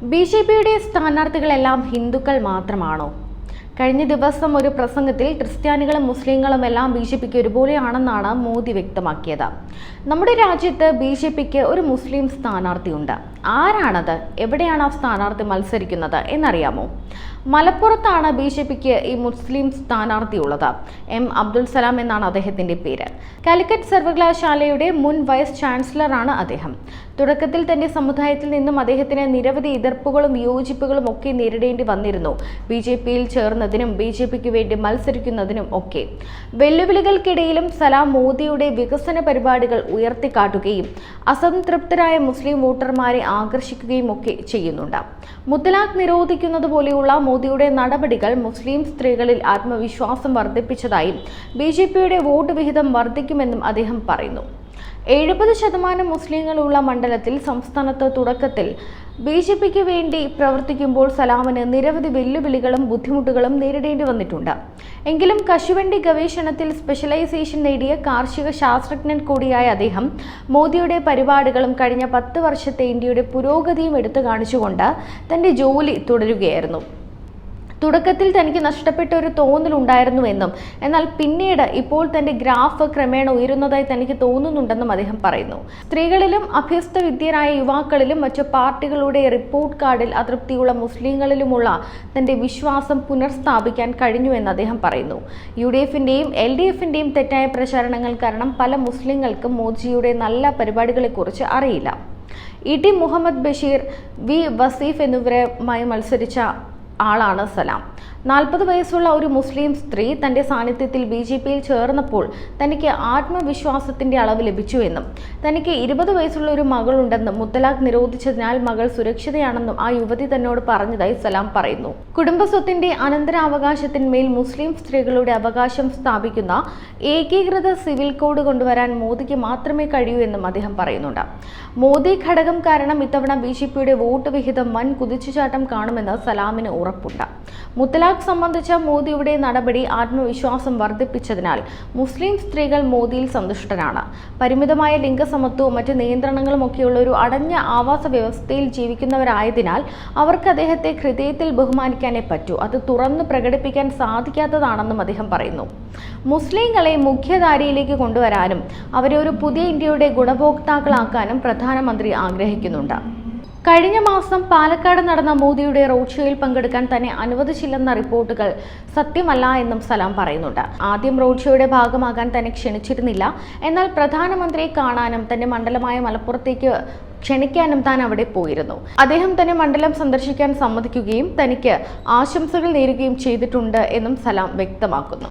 B J പിയുടെ സ്ഥാനാർത്ഥികളെല്ലാം ഹിന്ദുക്കൾ മാത്രമാണോ? കഴിഞ്ഞ ദിവസം ഒരു പ്രസംഗത്തിൽ ക്രിസ്ത്യാനികളും മുസ്ലിങ്ങളും എല്ലാം ബി ജെ പിക്ക് ഒരുപോലെയാണെന്നാണ് മോദി വ്യക്തമാക്കിയത്. നമ്മുടെ രാജ്യത്ത് ബി ജെ പിക്ക് ഒരു മുസ്ലിം സ്ഥാനാർത്ഥിയുണ്ട്. ആരാണത്? എവിടെയാണ് ആ സ്ഥാനാർത്ഥി മത്സരിക്കുന്നത്? എന്നറിയാമോ? മലപ്പുറത്താണ് ബി ജെ പിക്ക് ഈ മുസ്ലിം സ്ഥാനാർത്ഥിയുള്ളത്. എം അബ്ദുൽ സലാം എന്നാണ് അദ്ദേഹത്തിന്റെ പേര്. കാലിക്കറ്റ് സർവകലാശാലയുടെ മുൻ വൈസ് ചാൻസലറാണ് അദ്ദേഹം. തുടക്കത്തിൽ തന്നെ സമുദായത്തിൽ നിന്നും അദ്ദേഹത്തിന് നിരവധി എതിർപ്പുകളും വിയോജിപ്പുകളും ഒക്കെ നേരിടേണ്ടി വന്നിരുന്നു. ബി ജെ പിയിൽ ചേർന്നതിനും ബി ജെ പിക്ക് വേണ്ടി മത്സരിക്കുന്നതിനും ഒക്കെ. വെല്ലുവിളികൾക്കിടയിലും സലാം മോദിയുടെ വികസന പരിപാടികൾ ഉയർത്തിക്കാട്ടുകയും അസംതൃപ്തരായ മുസ്ലിം വോട്ടർമാരെ ആകർഷിക്കുകയും ഒക്കെ ചെയ്യുന്നുണ്ട്. മുത്തലാഖ് നിരോധിക്കുന്നത് പോലെയുള്ള മോദിയുടെ നടപടികൾ മുസ്ലിം സ്ത്രീകളിൽ ആത്മവിശ്വാസം വർദ്ധിപ്പിച്ചതായും ബി ജെ പിയുടെ വോട്ട് വിഹിതം വർദ്ധിക്കുമെന്നും അദ്ദേഹം പറയുന്നു. എഴുപത് ശതമാനം മുസ്ലിങ്ങളുള്ള മണ്ഡലത്തിൽ സംസ്ഥാനത്ത് തുടക്കത്തിൽ ബി ജെ പിക്ക് വേണ്ടി പ്രവർത്തിക്കുമ്പോൾ സലാമിന് നിരവധി വെല്ലുവിളികളും ബുദ്ധിമുട്ടുകളും നേരിടേണ്ടി വന്നിട്ടുണ്ട്. എങ്കിലും കശുവണ്ടി ഗവേഷണത്തിൽ സ്പെഷ്യലൈസേഷൻ നേടിയ കാർഷിക ശാസ്ത്രജ്ഞൻ കൂടിയായ അദ്ദേഹം മോദിയുടെ പരിപാടികളും കഴിഞ്ഞ പത്ത് വർഷത്തെ ഇന്ത്യയുടെ പുരോഗതിയും എടുത്തു കാണിച്ചുകൊണ്ട് തന്റെ ജോലി തുടരുകയായിരുന്നു. തുടക്കത്തിൽ തനിക്ക് നഷ്ടപ്പെട്ട ഒരു തോന്നലുണ്ടായിരുന്നുവെന്നും എന്നാൽ പിന്നീട് ഇപ്പോൾ തന്റെ ഗ്രാഫ് ക്രമേണ ഉയരുന്നതായി തനിക്ക് തോന്നുന്നുണ്ടെന്നും അദ്ദേഹം പറയുന്നു. സ്ത്രീകളിലും അഭ്യസ്ത വിദ്യരായ യുവാക്കളിലും മറ്റു പാർട്ടികളുടെ റിപ്പോർട്ട് കാർഡിൽ അതൃപ്തിയുള്ള മുസ്ലിങ്ങളിലുമുള്ള തന്റെ വിശ്വാസം പുനഃസ്ഥാപിക്കാൻ കഴിഞ്ഞുവെന്ന് അദ്ദേഹം പറയുന്നു. യു ഡി എഫിന്റെയും എൽ ഡി എഫിന്റെയും തെറ്റായ പ്രചാരണങ്ങൾ കാരണം പല മുസ്ലിങ്ങൾക്കും മോദിജിയുടെ നല്ല പരിപാടികളെക്കുറിച്ച് അറിയില്ല. E T Muhammad Basheer V Vaseef എന്നിവരുമായി മത്സരിച്ച ആളാണ് സലാം. നാൽപ്പത് വയസ്സുള്ള ഒരു മുസ്ലിം സ്ത്രീ തന്റെ സാന്നിധ്യത്തിൽ ബി ജെ പിയിൽ ചേർന്നപ്പോൾ തനിക്ക് ആത്മവിശ്വാസത്തിന്റെ അളവ് ലഭിച്ചുവെന്നും തനിക്ക് ഇരുപത് വയസ്സുള്ള ഒരു മകളുണ്ടെന്നും മുത്തലാഖ് നിരോധിച്ചതിനാൽ മകൾ സുരക്ഷിതയാണെന്നും ആ യുവതി തന്നോട് പറഞ്ഞതായി സലാം പറയുന്നു. കുടുംബസ്വത്തിന്റെ അനന്തരാവകാശത്തിന്മേൽ മുസ്ലിം സ്ത്രീകളുടെ അവകാശം സ്ഥാപിക്കുന്ന ഏകീകൃത സിവിൽ കോഡ് കൊണ്ടുവരാൻ മോദിക്ക് മാത്രമേ കഴിയൂ എന്നും അദ്ദേഹം പറയുന്നുണ്ട്. മോദി ഘടകം കാരണം ഇത്തവണ ബി ജെ പിയുടെ വോട്ട് വിഹിതം വൻ കുതിച്ചുചാട്ടം കാണുമെന്ന് സലാമിന് ഉറപ്പുണ്ട്. മുത്തലാഖ് സംബന്ധിച്ച മോദിയുടെ നടപടി ആത്മവിശ്വാസം വർദ്ധിപ്പിച്ചതിനാൽ മുസ്ലിം സ്ത്രീകൾ മോദിയിൽ സന്തുഷ്ടരാണ്. പരിമിതമായ ലിംഗസമത്വവും മറ്റ് നിയന്ത്രണങ്ങളും ഒക്കെയുള്ള ഒരു അടഞ്ഞ ആവാസ വ്യവസ്ഥയിൽ ജീവിക്കുന്നവരായതിനാൽ അവർക്ക് അദ്ദേഹത്തെ ഹൃദയത്തിൽ ബഹുമാനിക്കാനേ പറ്റൂ. അത് തുറന്നു പ്രകടിപ്പിക്കാൻ സാധിക്കാത്തതാണെന്നും അദ്ദേഹം പറയുന്നു. മുസ്ലിങ്ങളെ മുഖ്യധാരയിലേക്ക് കൊണ്ടുവരാനും അവരെ ഒരു പുതിയ ഇന്ത്യയുടെ ഗുണഭോക്താക്കളാക്കാനും പ്രധാനമന്ത്രി ആഗ്രഹിക്കുന്നുണ്ട്. കഴിഞ്ഞ മാസം പാലക്കാട് നടന്ന മോദിയുടെ റോഡ് ഷോയിൽ പങ്കെടുക്കാൻ തന്നെ അനുവദിച്ചില്ലെന്ന റിപ്പോർട്ടുകൾ സത്യമല്ല എന്നും സലാം പറയുന്നുണ്ട്. ആദ്യം റോഡ് ഷോയുടെ ഭാഗമാകാൻ തന്നെ ക്ഷണിച്ചിരുന്നില്ല. എന്നാൽ പ്രധാനമന്ത്രിയെ കാണാനും തന്റെ മണ്ഡലമായ മലപ്പുറത്തേക്ക് ക്ഷണിക്കാനും താൻ അവിടെ പോയിരുന്നു. അദ്ദേഹം തന്നെ മണ്ഡലം സന്ദർശിക്കാൻ സമ്മതിക്കുകയും തനിക്ക് ആശംസകൾ നേരുകയും ചെയ്തിട്ടുണ്ട് എന്നും സലാം വ്യക്തമാക്കുന്നു.